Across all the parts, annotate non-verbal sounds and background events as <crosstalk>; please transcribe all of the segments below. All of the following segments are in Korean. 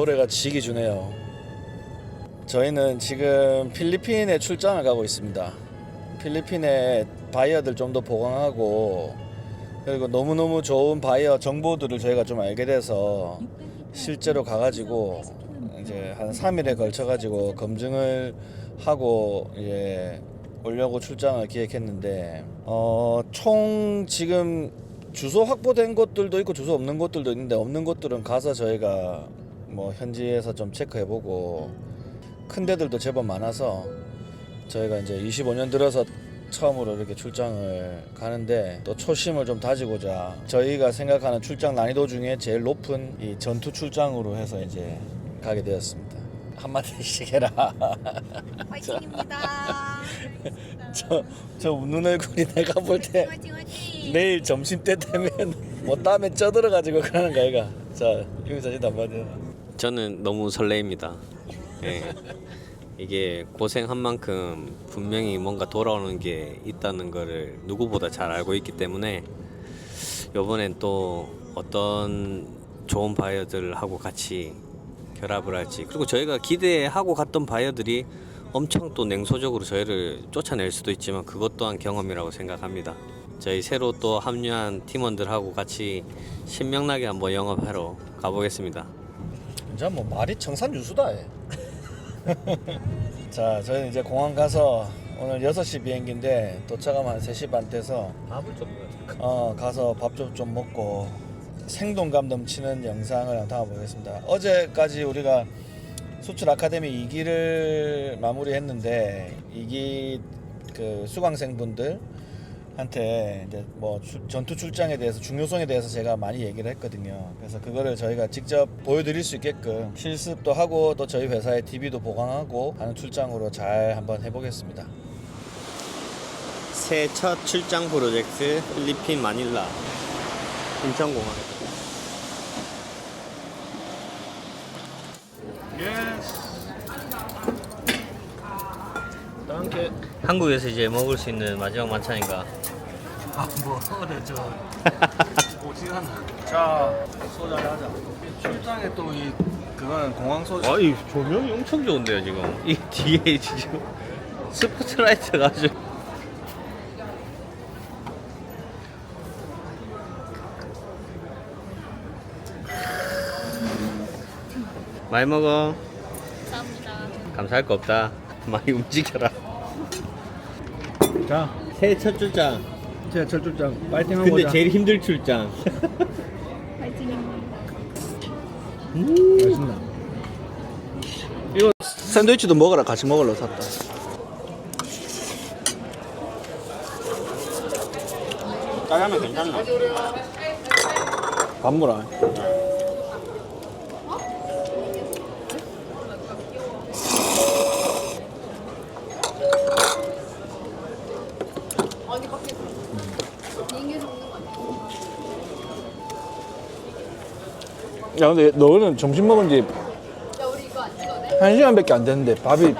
노래가 지기 주네요. 저희는 지금 필리핀에 출장을 가고 있습니다. 필리핀에 바이어들 좀 더 보강하고 그리고 너무너무 좋은 바이어 정보들을 저희가 좀 알게 돼서 실제로 가가지고 이제 한 3일에 걸쳐가지고 검증을 하고 이제 오려고 출장을 기획했는데 어, 총 지금 주소 확보된 곳들도 있고 주소 없는 곳들도 있는데 없는 곳들은 가서 저희가 뭐 현지에서 좀 체크해보고 큰 데들도 제법 많아서 저희가 이제 25년 들어서 처음으로 이렇게 출장을 가는데 또 초심을 좀 다지고자 저희가 생각하는 출장 난이도 중에 제일 높은 이 전투 출장으로 해서 이제 가게 되었습니다. 한마디씩 해라. 화이팅입니다. <laughs> 저, 저 웃는 얼굴이 내가 볼 때 화이팅 화이팅. 내일 점심 때 되면 뭐 땀에 쪄들어가지고 그러는 거 아이가. 자, 여기 사진 한마디 해라. 저는 너무 설레입니다. 예. 이게 고생한 만큼 분명히 뭔가 돌아오는 게 있다는 거를 누구보다 잘 알고 있기 때문에 이번엔 또 어떤 좋은 바이어들하고 같이 결합을 할지 그리고 저희가 기대하고 갔던 바이어들이 엄청 또 냉소적으로 저희를 쫓아낼 수도 있지만 그것 또한 경험이라고 생각합니다. 저희 새로 또 합류한 팀원들하고 같이 신명나게 한번 영업하러 가보겠습니다. 이제 뭐 말이 청산 유수다 해. <laughs> 자, 저희는 이제 공항 가서 오늘 6시 비행기인데 도착하면 한 3시 반 돼서 밥을 좀 어, 가서 밥 좀 좀 먹고 생동감 넘치는 영상을 담아보겠습니다. 어제까지 우리가 수출 아카데미 2기를 마무리했는데 2기 그 수강생분들 한테 이제 뭐 출- 전투 출장에 대해서 중요성에 대해서 제가 많이 얘기를 했거든요. 그래서 그거를 저희가 직접 보여드릴 수 있게끔 실습도 하고 또 저희 회사의 DB도 보강하고 하는 출장으로 잘 한번 해보겠습니다. 새첫 출장 프로젝트 필리핀 마닐라 인천공항 땡큐. 한국에서 이제 먹을 수 있는 마지막 만찬인가? 아뭐 어려 저 <laughs> 오지간 자 소주 한잔 하자. 출장에 또 이 그거는 공항 소주 아 이 조명이 엄청 좋은데요 지금. 이 뒤에 지금 스포트라이트가 아주. 많이 먹어. 감사합니다. 감사할 거 없다. <laughs> 많이 움직여라 자 새해 첫 출장. 제가 첫 출장. 파이팅 하고 근데 제일 힘들 출장. 화이팅입니다. 맛있나 이거 샌드위치도 먹어라 같이 먹으러 샀다. 짜장면 괜찮나? 밥 먹어 야 근데 너는 점심 먹은 지한 시간밖에 안 됐는데 밥이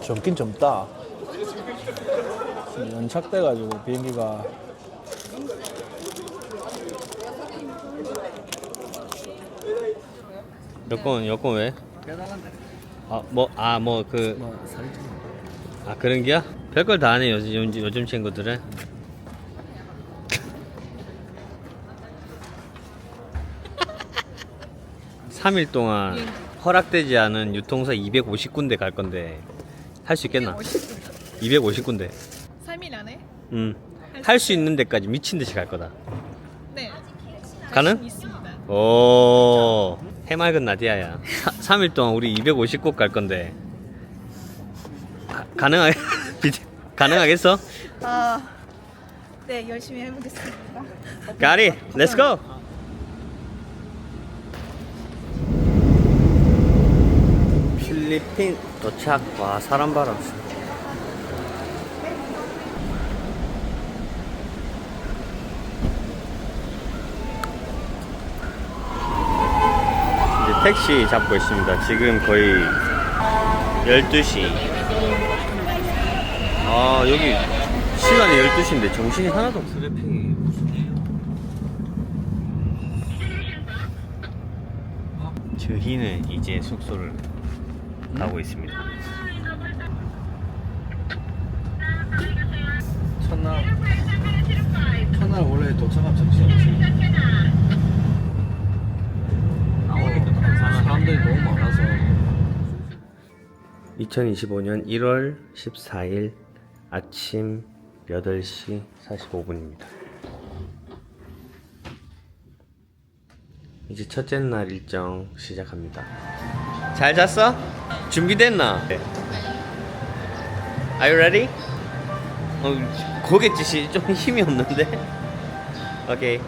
젊긴 젊다 연착돼가지고 비행기가 여권 여권 왜? 아뭐아뭐그아 그런 게야? 별걸 다 하네 요즘, 요즘 친구들은. 삼일 동안 허락되지 않은 유통사 250군데 갈 건데 할 수 있겠나? 250군데. 3일 안에? 음. 할수 있는 데까지 미친 듯이 갈 거다. 네. 가능? 있습니다. 오 해맑은 나디아야 3일 동안 우리 250곳 갈 건데 가, 가능하 <laughs> 가능하겠어? 아, 네 열심히 해보겠습니다. 가리 렛츠고 필리핀 도착 와 사람 봐라 이제 택시 잡고 있습니다. 지금 거의 12시. 아 여기 시간이 12시인데 정신이 하나도 없어. 트래핑이 저희는 이제 숙소를 가고 있습니다. 첫날 첫날 원래 도착한 정신 없지 사람들이 너무 많아서 2025년 1월 14일 아침 8시 45분입니다. 이제 첫째 날 일정 시작합니다. 잘 잤어? 준비됐나? 네. Are you ready? 어, 고갯짓이 좀 힘이 없는데? 오케이.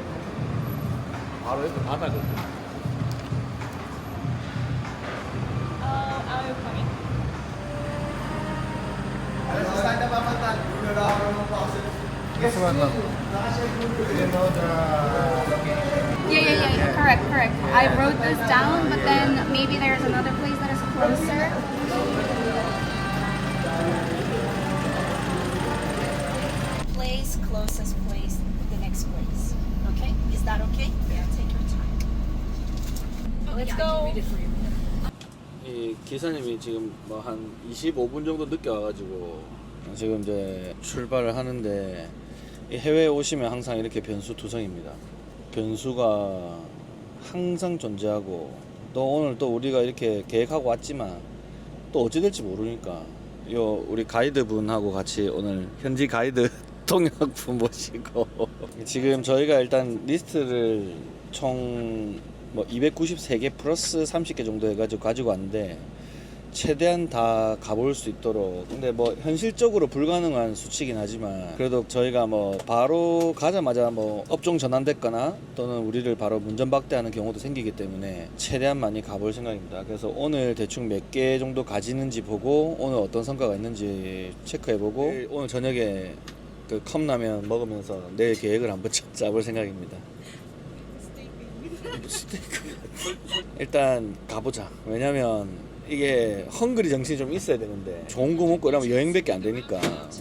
바로 옆에 바다거든 Yeah, yeah, yeah, yeah, correct, correct. I wrote this down, but then maybe there's another place that is closer. place, closest place, the next place. Okay? Is that okay? Yeah, take your time. Let's go. 이 기사님이 지금 뭐 한 25분 정도 늦게 와가지고 지금 이제 출발을 하는데 이 해외에 오시면 항상 이렇게 변수 투성입니다. 변수가 항상 존재하고 또 오늘 또 우리가 이렇게 계획하고 왔지만 또 어찌 될지 모르니까 요 우리 가이드 분하고 같이 오늘 현지 가이드 <laughs> 통역분 모시고 지금 저희가 일단 리스트를 총 뭐 293개 플러스 30개 정도 해가지고 가지고 왔는데 최대한 다 가볼 수 있도록. 근데 뭐 현실적으로 불가능한 수치긴 하지만 그래도 저희가 뭐 바로 가자마자 뭐 업종 전환됐거나 또는 우리를 바로 문전박대하는 경우도 생기기 때문에 최대한 많이 가볼 생각입니다. 그래서 오늘 대충 몇 개 정도 가지는지 보고 오늘 어떤 성과가 있는지 체크해보고 내일 오늘 저녁에 그 컵라면 먹으면서 내일 계획을 한번 <laughs> 짜- 짜볼 생각입니다. 스테이크. <laughs> 일단 가보자. 왜냐면 이게 헝그리 정신이 좀 있어야 되는데 좋은 거 먹고 이러면 여행밖에 안 되니까.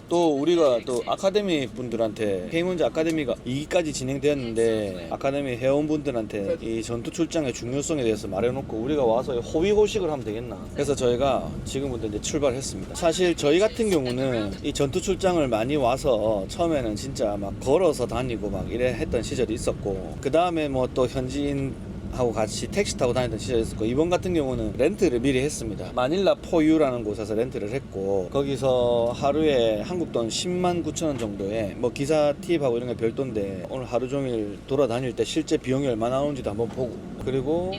또 우리가 또 아카데미 분들한테 페이몬즈 아카데미가 2기까지 진행되었는데 아카데미 회원분들한테 이 전투 출장의 중요성에 대해서 말해놓고 우리가 와서 호위호식을 하면 되겠나. 그래서 저희가 지금부터 이제 출발했습니다. 사실 저희 같은 경우는 이 전투 출장을 많이 와서 처음에는 진짜 막 걸어서 다니고 막 이래 했던 시절이 있었고 그 다음에 뭐 또 현지인 하고 같이 택시 타고 다니던 시절이 있었고 이번 같은 경우는 렌트를 미리 했습니다 마닐라 포유라는 곳에서 렌트를 했고 거기서 하루에 한국 돈 10만 9천 원 정도에 뭐 기사 팁하고 이런 게 별도인데 오늘 하루 종일 돌아다닐 때 실제 비용이 얼마 나오는지도 한번 보고 그리고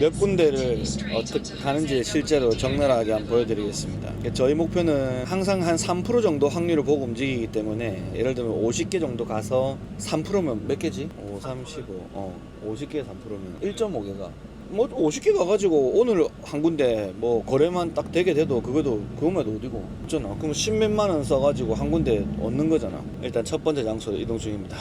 몇 군데를 어떻게 가는지 실제로 적나라하게 한번 보여드리겠습니다. 저희 목표는 항상 한 3% 정도 확률을 보고 움직이기 때문에 예를 들면 50개 정도 가서 3%면 몇 개지? 5, 3, 15. 어, 50개 3%면 1.5개가. 뭐 50개 가가지고 오늘 한 군데 뭐 거래만 딱 되게 돼도 그것도 그것만 어디고 있잖아. 그럼 10몇만 원 써가지고 한 군데 얻는 거잖아. 일단 첫 번째 장소로 이동 중입니다.